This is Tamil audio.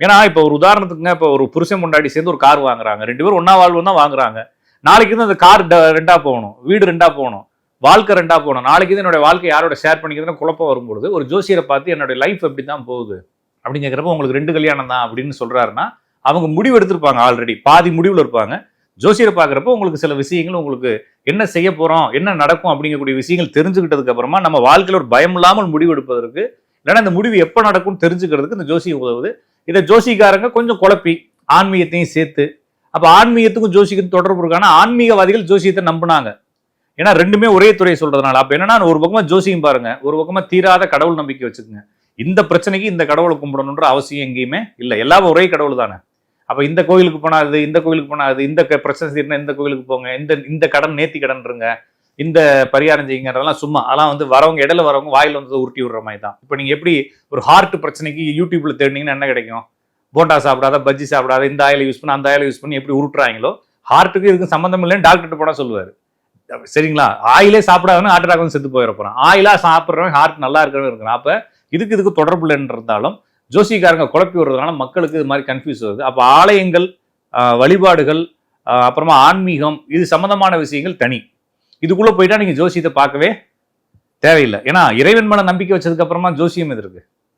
ஏன்னா இப்போ ஒரு உதாரணத்துக்குங்க இப்போ ஒரு புருஷன் முன்னாடி சேர்ந்து ஒரு கார் வாங்குறாங்க. ரெண்டு பேரும் ஒன்றா வாழ்வு தான் வாங்குறாங்க. நாளைக்கு வந்து அந்த கார் ரெண்டா போகணும். வீடு ரெண்டா போகணும். வாழ்க்கை ரெண்டா போகணும். நாளைக்கு தான் என்னோட வாழ்க்கை யாரோட ஷேர் பண்ணிக்கிறதுன்னு குழப்பம் வரும்பொழுது ஒரு ஜோசியரை பார்த்து என்னோட லைஃப் எப்படி தான் போகுது? அப்படின்னு கேட்குறப்ப உங்களுக்கு ரெண்டு கல்யாணம் தான் அப்படின்னு சொல்றாருன்னா அவங்க முடிவு எடுத்திருப்பாங்க ஆல்ரெடி பாதி முடிவில் இருப்பாங்க. ஜோசியரை பார்க்குறப்ப உங்களுக்கு சில விஷயங்கள் உங்களுக்கு என்ன செய்ய போகிறோம் என்ன நடக்கும்? அப்படிங்கக்கூடிய விஷயங்கள் தெரிஞ்சுக்கிட்டதுக்கு அப்புறமா நம்ம வாழ்க்கையில் ஒரு பயம் இல்லாமல் முடிவு எடுப்பதற்கு இல்லைன்னா இந்த முடிவு எப்போ நடக்கும்னு தெரிஞ்சுக்கிறதுக்கு இந்த ஜோசியம் உதவுது. இதை ஜோசிக்காரங்க கொஞ்சம் குழப்பி ஆன்மீகத்தையும் சேர்த்து. அப்போ ஆன்மீகத்துக்கும் ஜோசிக்கும் தொடர்பு இருக்கான ஆன்மீகவாதிகள் ஜோசியத்தை நம்பினாங்க. ஏன்னா ரெண்டுமே ஒரே துறையை சொல்றதுனால. அப்போ என்னன்னா ஒரு பக்கமாக ஜோசியம் பாருங்க ஒரு பக்கமாக தீராத கடவுள் நம்பிக்கை வச்சுக்கோங்க. இந்த பிரச்சனைக்கு இந்த கடவுளை கும்பிடணுன்ற அவசியம் எங்கேயுமே இல்லை. எல்லாமே ஒரே கடவுள் தானே. அப்போ இந்த கோயிலுக்கு போனா அது இந்த கோயிலுக்கு போனா அது இந்த பிரச்சனை தீர்னா இந்த கோயிலுக்கு போங்க இந்த இந்த கடன் நேத்தி கடன்ருங்க இந்த பரிகாரம் செய்யுங்கிறதெல்லாம் சும்மா. அதெல்லாம் வந்து வரவங்க இடையில வரவங்க வாயில் வந்து உருட்டி விடுற மாதிரி தான். இப்போ நீங்கள் எப்படி ஒரு ஹார்ட் பிரச்சனைக்கு யூடியூப்ல தேடினீங்கன்னா என்ன கிடைக்கும்? போண்டா சாப்பிடாத பஜ்ஜி சாப்பிடாத இந்த ஆயில் யூஸ் பண்ணி அந்த ஆயில் யூஸ் பண்ணி எப்படி உருட்டுறாங்களோ ஹார்ட்டுக்கு இதுக்கு சம்மந்தம் இல்லைன்னு டாக்டர்கிட்ட போனால் சொல்லுவார். சரிங்களா? ஆயிலே சாப்பிடாதுன்னு ஹார்ட் அட்டாக் வந்து செத்து போயிட போறான். ஆயிலாக சாப்பிட்றவன் ஹார்ட் நல்லா இருக்கணும் இருக்கணும் அப்போ இதுக்கு இதுக்கு தொடர்பு இல்லைன்னு இருந்தாலும் ஜோசிக்காரங்க குழப்பி விடுறதுனால மக்களுக்கு இது மாதிரி கன்ஃபியூஸ் வருது அப்போ ஆலயங்கள் வழிபாடுகள் அப்புறமா ஆன்மீகம் இது சம்மந்தமான விஷயங்கள் தனி. இதுக்குள்ளே போயிட்டா நீங்க ஜோசியத்தை பார்க்கவே தேவையில்லை. ஏன்னா இறைவன் மேலே நம்பிக்கை வச்சதுக்கு அப்புறமா ஜோசியம் எது இருக்கு?